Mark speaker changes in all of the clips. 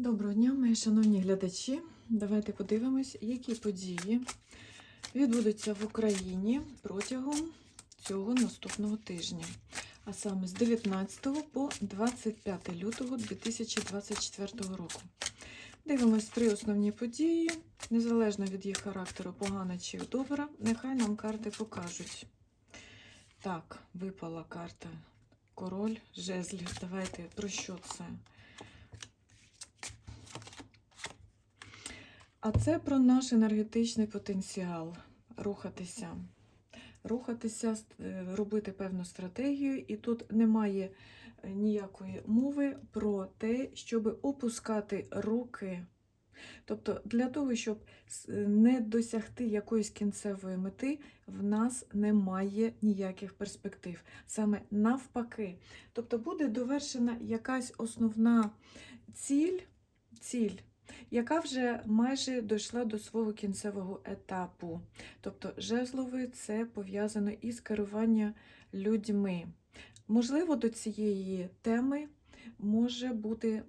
Speaker 1: Доброго дня, мої шановні глядачі. Давайте подивимось, які події відбудуться в Україні протягом цього наступного тижня, а саме з 19 по 25 лютого 2024 року. Дивимось три основні події, незалежно від їх характеру, погана чи добра, нехай нам карти покажуть. Так, випала карта Король жезлів. Давайте про що це? А це про наш енергетичний потенціал. Рухатися. Рухатися, е, робити певну стратегію, і тут немає е, ніякої мови про те, щоб опускати руки. Тобто, для того, щоб не досягти якоїсь кінцевої мети, в нас немає ніяких перспектив. Саме навпаки. Тобто буде довершена якась основна ціль, ціль яка вже майже дійшла до свого кінцевого етапу. Тобто жезловий це пов'язано із керуванням людьми. Можливо, до цієї теми може бути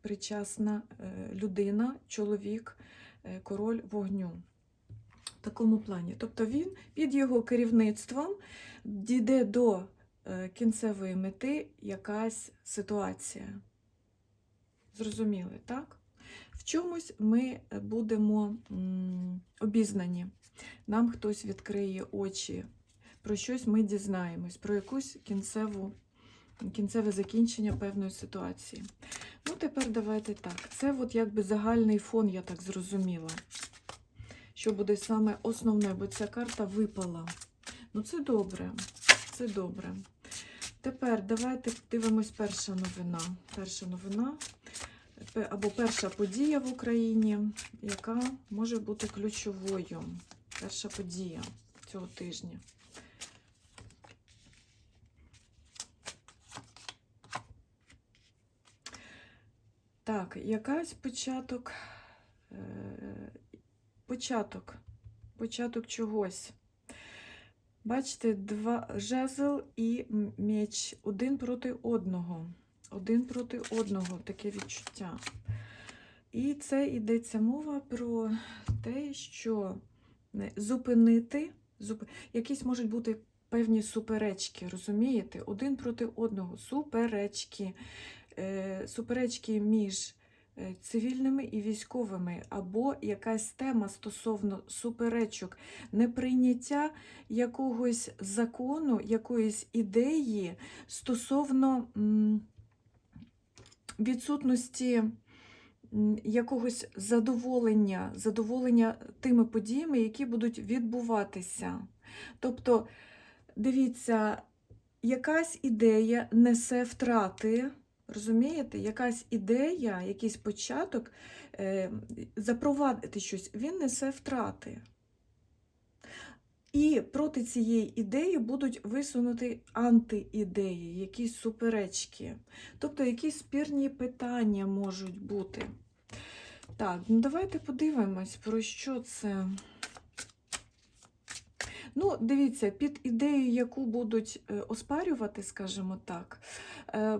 Speaker 1: причасна е, людина, чоловік, е, король вогню. В такому плані. Тобто він під його керівництвом дійде до е, кінцевої мети якась ситуація. Зрозуміли, так? В чомусь ми будемо обізнані. Нам хтось відкриє очі, про щось ми дізнаємось, про якусь кінцеву, кінцеве закінчення певної ситуації. Ну, тепер давайте так. Це от якби загальний фон, я так зрозуміла. Що буде саме основне, бо ця карта випала. Ну, це добре. Це добре. Тепер давайте дивимось перша новина. Перша новина або перша подія в Україні, яка може бути ключовою. Перша подія цього тижня. Так, якась початок, е, початок, початок чогось. Бачите, два жезл і меч один проти одного. Один проти одного таке відчуття. І це йдеться мова про те, що зупинити, зуп... якісь можуть бути певні суперечки, розумієте? Один проти одного. Суперечки. Е, суперечки між е, цивільними і військовими, або якась тема стосовно суперечок, неприйняття якогось закону, якоїсь ідеї стосовно. Відсутності якогось задоволення, задоволення тими подіями, які будуть відбуватися. Тобто, дивіться, якась ідея несе втрати. Розумієте, якась ідея, якийсь початок, е, запровадити щось, він несе втрати. І проти цієї ідеї будуть висунути антиідеї, якісь суперечки. Тобто якісь спірні питання можуть бути. Так, ну давайте подивимось, про що це. Ну, дивіться, під ідею, яку будуть е, оспарювати, скажімо так, е,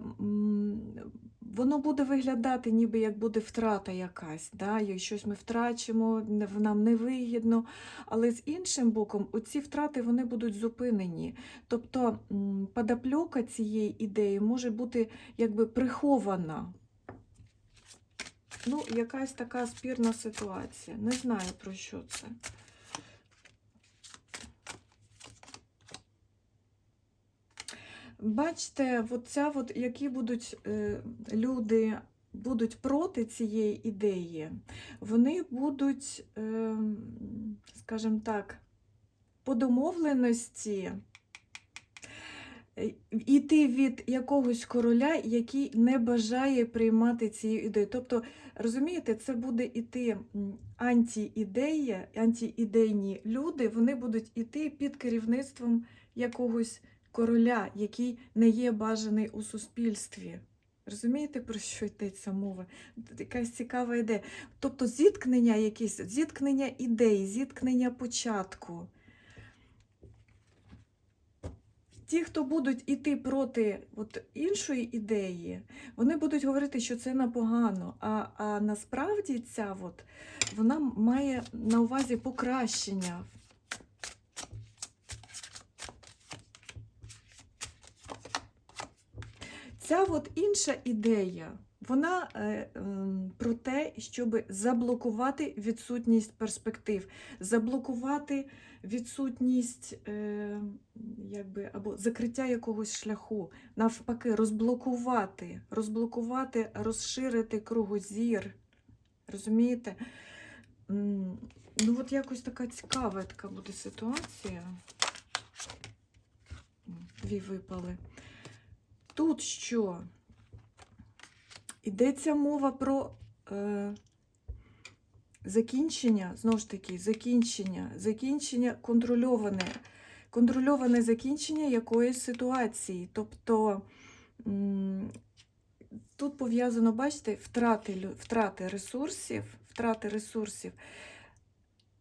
Speaker 1: воно буде виглядати, ніби як буде втрата якась, да? щось ми втрачимо, нам невигідно. Але з іншим боком, оці втрати вони будуть зупинені. Тобто м, падапльока цієї ідеї може бути якби прихована. Ну, якась така спірна ситуація. Не знаю про що це. Бачите, от ця от, які будуть е, люди будуть проти цієї ідеї, вони будуть, е, скажімо так, по домовленості е, йти від якогось короля, який не бажає приймати цією ідею. Тобто, розумієте, це буде іти м, антиідея, антиідейні люди, вони будуть іти під керівництвом якогось короля, який не є бажаний у суспільстві. Розумієте, про що йдеться мова? Якась цікава ідея. Тобто зіткнення якісь, зіткнення ідей, зіткнення початку. ті, хто будуть іти проти от, іншої ідеї, вони будуть говорити, що це напогано. А, а насправді ця от, вона має на увазі покращення. Ця от інша ідея, вона е, ем, про те, щоб заблокувати відсутність перспектив, заблокувати відсутність е, якби, або закриття якогось шляху, навпаки, розблокувати, розблокувати, розширити кругозір. Розумієте? Ну, от якось така цікава така буде ситуація. Дві випали. Тут що? Йдеться мова про е, закінчення, знову ж таки, закінчення, закінчення контрольоване, контрольоване закінчення якоїсь ситуації. Тобто тут пов'язано, бачите, втрати, втрати ресурсів, втрати ресурсів,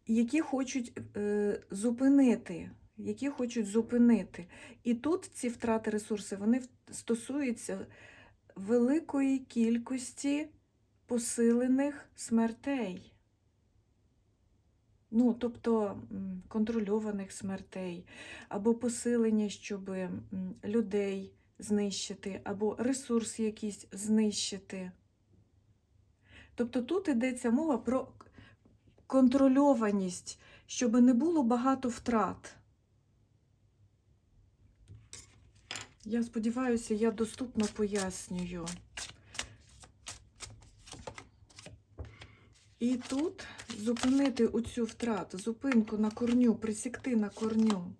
Speaker 1: які хочуть е, зупинити. Які хочуть зупинити. І тут ці втрати ресурсів вони стосуються великої кількості посилених смертей. Ну, тобто контрольованих смертей, або посилення, щоб людей знищити, або ресурс якийсь знищити. Тобто тут йдеться мова про контрольованість, щоб не було багато втрат. Я сподіваюся, я доступно пояснюю. І тут зупинити оцю втрату, зупинку на корню, присікти на корню.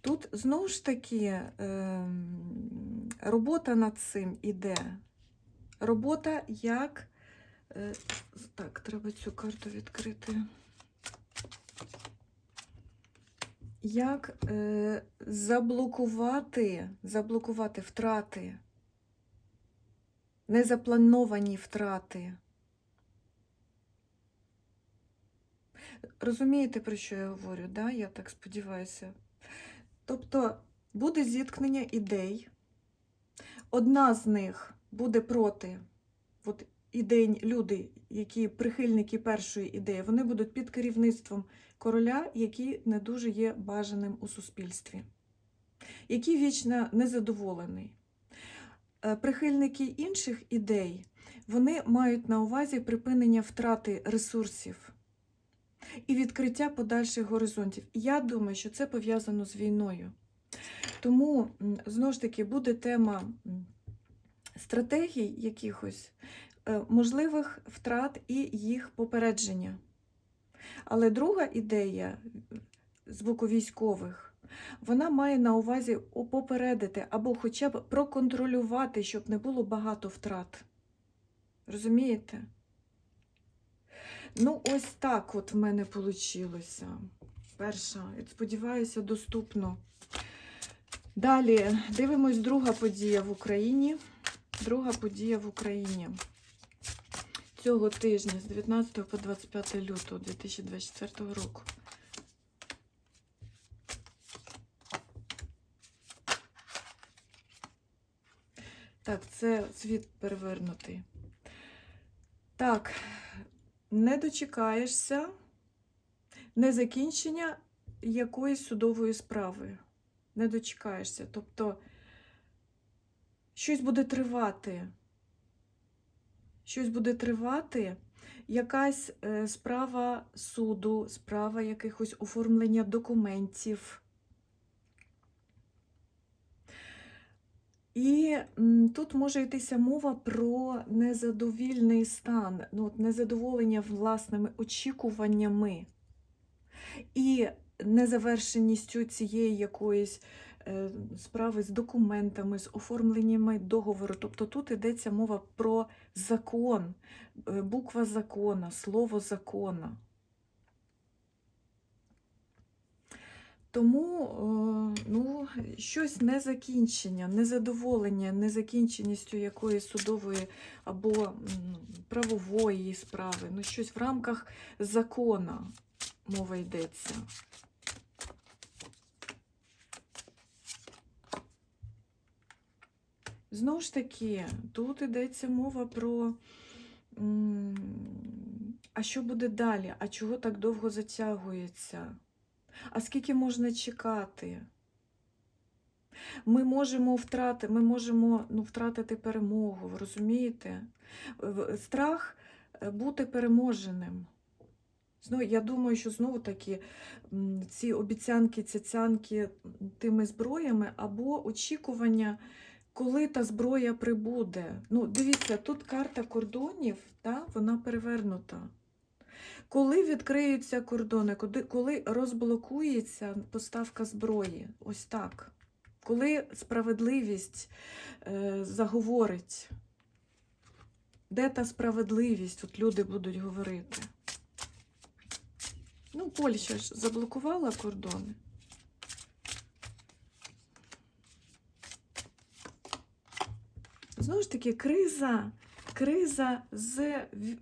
Speaker 1: Тут знову ж таки ем, робота над цим іде. Робота як. е, Так, треба цю карту відкрити. Як е, заблокувати, заблокувати втрати, незаплановані втрати. Розумієте, про що я говорю, да? я так сподіваюся. Тобто буде зіткнення ідей. Одна з них буде проти от ідей, люди, які прихильники першої ідеї, вони будуть під керівництвом короля, який не дуже є бажаним у суспільстві, який вічно незадоволений. Е, Прихильники інших ідей вони мають на увазі припинення втрати ресурсів і відкриття подальших горизонтів. Я думаю, що це пов'язано з війною. Тому, знову ж таки, буде тема стратегій якихось, можливих втрат і їх попередження. Але друга ідея з боку військових, вона має на увазі попередити або хоча б проконтролювати, щоб не було багато втрат. Розумієте? Ну, ось так от в мене вийшло. Перша, сподіваюся, доступно. Далі дивимось друга подія в Україні. Друга подія в Україні цього тижня з 19 по 25 лютого 2024 року. Так, це світ перевернутий. Так, не дочекаєшся не закінчення якоїсь судової справи. Не дочекаєшся. Тобто щось буде тривати. Щось буде тривати, якась е, справа суду, справа якихось оформлення документів. І тут може йтися мова про незадовільний стан, ну, от незадоволення власними очікуваннями і незавершеністю цієї якоїсь справи з документами, з оформленнями договору. Тобто тут йдеться мова про закон, е, буква закона, слово закона. Тому е, ну, щось незакінчення, незадоволення, незакінченістю якоїсь судової або правової справи, ну, щось в рамках закона мова йдеться. Знову ж таки, тут йдеться мова про. А що буде далі? А чого так довго затягується? А скільки можна чекати? Ми можемо втрати, ми можемо ну, втратити перемогу, розумієте? Страх е, бути переможеним. Знову, я думаю, що знову таки ці обіцянки, цяцянки тими зброями або очікування, коли та зброя прибуде. Ну, дивіться, тут карта кордонів, та, вона перевернута. Коли відкриються кордони, коли, розблокується поставка зброї, ось так. Коли справедливість е, заговорить, де та справедливість, от люди будуть говорити. Ну, Польща ж заблокувала кордони. Знову ж таки, криза, криза з,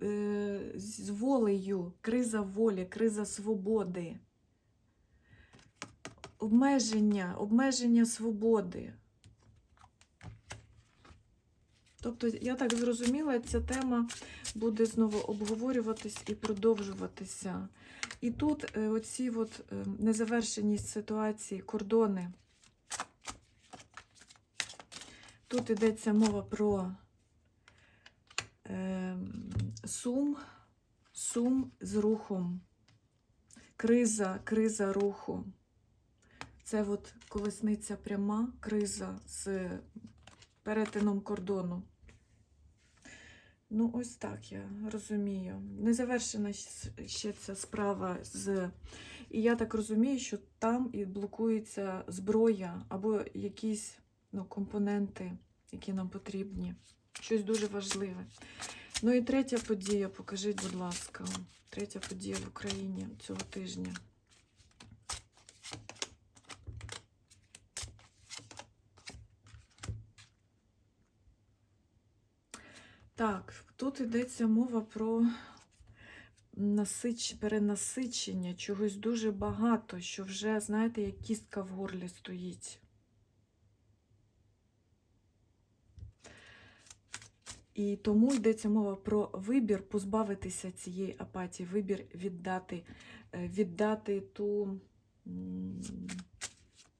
Speaker 1: е, з волею, криза волі, криза свободи. Обмеження, обмеження свободи. Тобто, я так зрозуміла, ця тема буде знову обговорюватись і продовжуватися. І тут е, оці от, е, незавершеність ситуації, кордони. Тут йдеться мова про е, сум, сум з рухом, криза, криза руху. Це от колесниця пряма, криза з перетином кордону. Ну, ось так я розумію. Не завершена ще ця справа з. І я так розумію, що там і блокується зброя або якісь ну, компоненти, які нам потрібні. Щось дуже важливе. Ну і третя подія, покажіть, будь ласка. Третя подія в Україні цього тижня. Так, тут йдеться мова про насич... перенасичення чогось дуже багато, що вже, знаєте, як кістка в горлі стоїть. І тому йдеться мова про вибір позбавитися цієї апатії, вибір віддати, е, віддати ту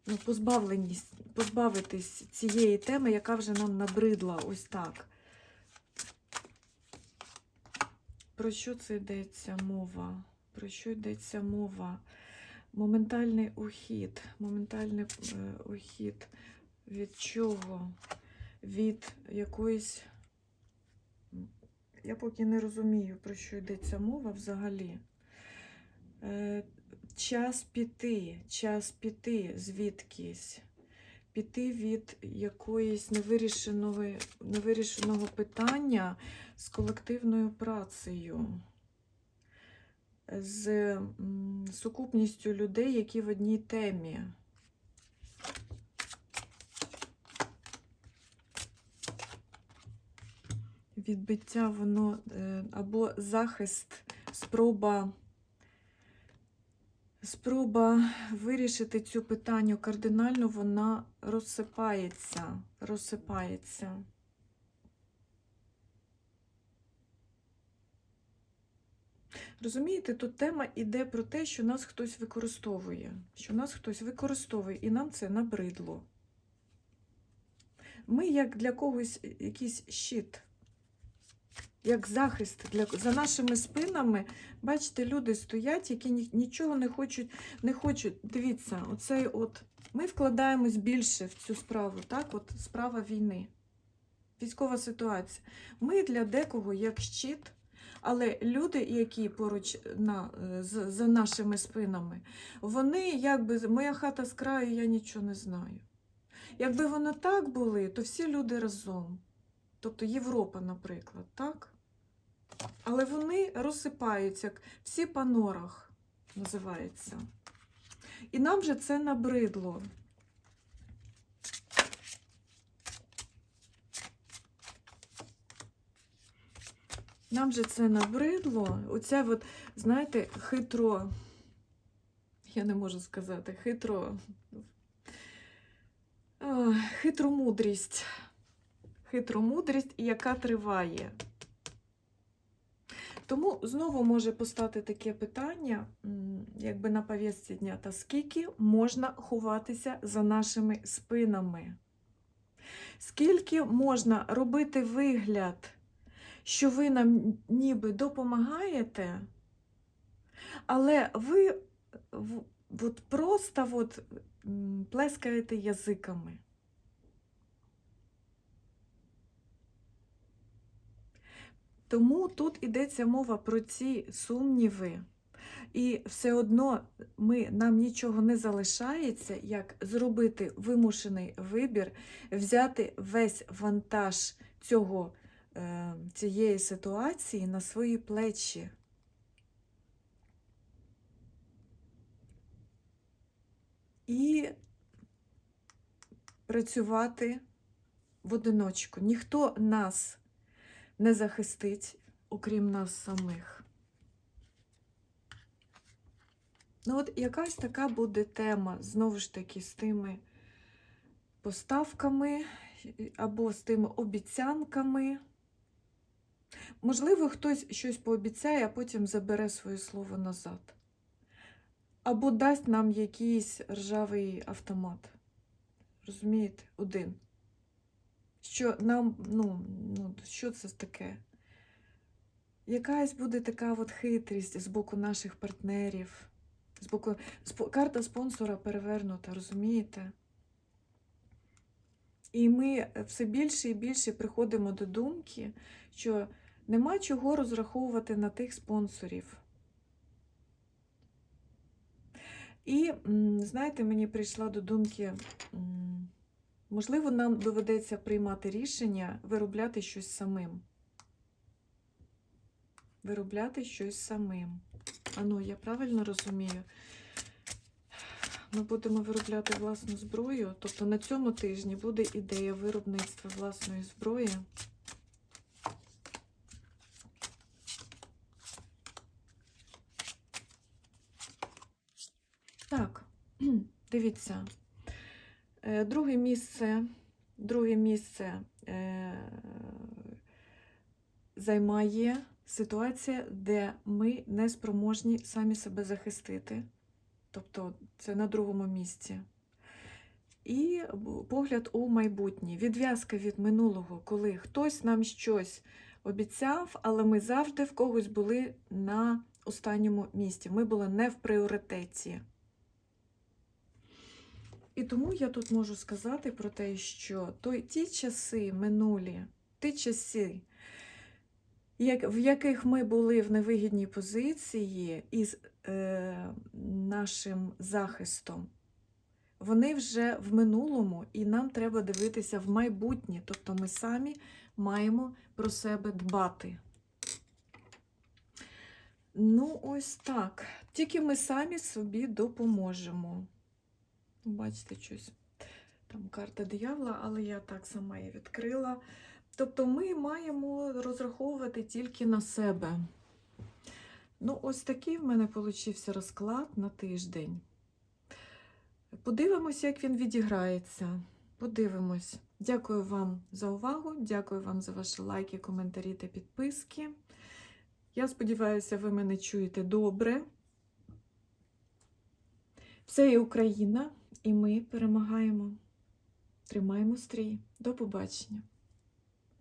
Speaker 1: ну, позбавленість, позбавитись цієї теми, яка вже нам набридла. Ось так. Про що це йдеться мова? Про що йдеться мова? Моментальний ухід. Моментальний е, ухід. Від чого? Від якоїсь. Я поки не розумію, про що йдеться мова взагалі. Е, час піти, час піти звідкись. Піти від якоїсь невирішеного, невирішеного питання з колективною працею, з сукупністю людей, які в одній темі. Відбиття воно е, або захист, спроба, спроба вирішити цю питання кардинально, вона розсипається, розсипається. Розумієте, тут тема йде про те, що нас хтось використовує, що нас хтось використовує, і нам це набридло. Ми, як для когось, якийсь щит, як захист для, за нашими спинами, бачите, люди стоять, які ні- нічого не хочуть, не хочуть. Дивіться, оцей от, ми вкладаємось більше в цю справу, так? От справа війни, військова ситуація. Ми для декого як щит. Але люди, які поруч на, з- за нашими спинами, вони якби моя хата з краю, я нічого не знаю. Якби вони так були, то всі люди разом. Тобто Європа, наприклад, так? Але вони розсипаються, всі по норах називається. І нам же це набридло. Нам же це набридло. Оця от, знаєте, хитро, я не можу сказати, хитро, хитромудрість. хитромудрість, яка триває. Тому знову може постати таке питання, якби на повістці дня, та скільки можна ховатися за нашими спинами? Скільки можна робити вигляд, що ви нам ніби допомагаєте, але ви от просто от, плескаєте язиками? Тому тут йдеться мова про ці сумніви. І все одно ми, нам нічого не залишається, як зробити вимушений вибір, взяти весь вантаж цього, е, цієї ситуації на свої плечі. І працювати в одиночку. Ніхто нас не захистить, окрім нас самих. Ну, от якась така буде тема, знову ж таки, з тими поставками або з тими обіцянками. Можливо, хтось щось пообіцяє, а потім забере своє слово назад. Або дасть нам якийсь ржавий автомат. Розумієте? Один. Що нам, ну, ну, що це таке? Якась буде така от хитрість з боку наших партнерів. З боку, карта спонсора перевернута, розумієте? І ми все більше і більше приходимо до думки, що нема чого розраховувати на тих спонсорів. І, знаєте, мені прийшла до думки, можливо, нам доведеться приймати рішення виробляти щось самим. Виробляти щось самим. Ану, я правильно розумію? Ми будемо виробляти власну зброю. Тобто на цьому тижні буде ідея виробництва власної зброї. Так, дивіться. Е, Друге місце, друге місце е, займає ситуація, де ми не спроможні самі себе захистити. Тобто це на другому місці. І погляд у майбутнє. Відв'язка від минулого, коли хтось нам щось обіцяв, але ми завжди в когось були на останньому місці. Ми були не в пріоритеті. І тому я тут можу сказати про те, що той, ті часи минулі, ті часи, як, в яких ми були в невигідній позиції із е, нашим захистом, вони вже в минулому, і нам треба дивитися в майбутнє. Тобто ми самі маємо про себе дбати. Ну, ось так. Тільки ми самі собі допоможемо. Бачите, щось. Там карта диявола, але я так сама її відкрила. Тобто ми маємо розраховувати тільки на себе. Ну, ось такий в мене получився розклад на тиждень. Подивимося, як він відіграється. Подивимось. Дякую вам за увагу, дякую вам за ваші лайки, коментарі та підписки. Я сподіваюся, ви мене чуєте добре. Все є Україна, і ми перемагаємо. Тримаємо стрій. До побачення!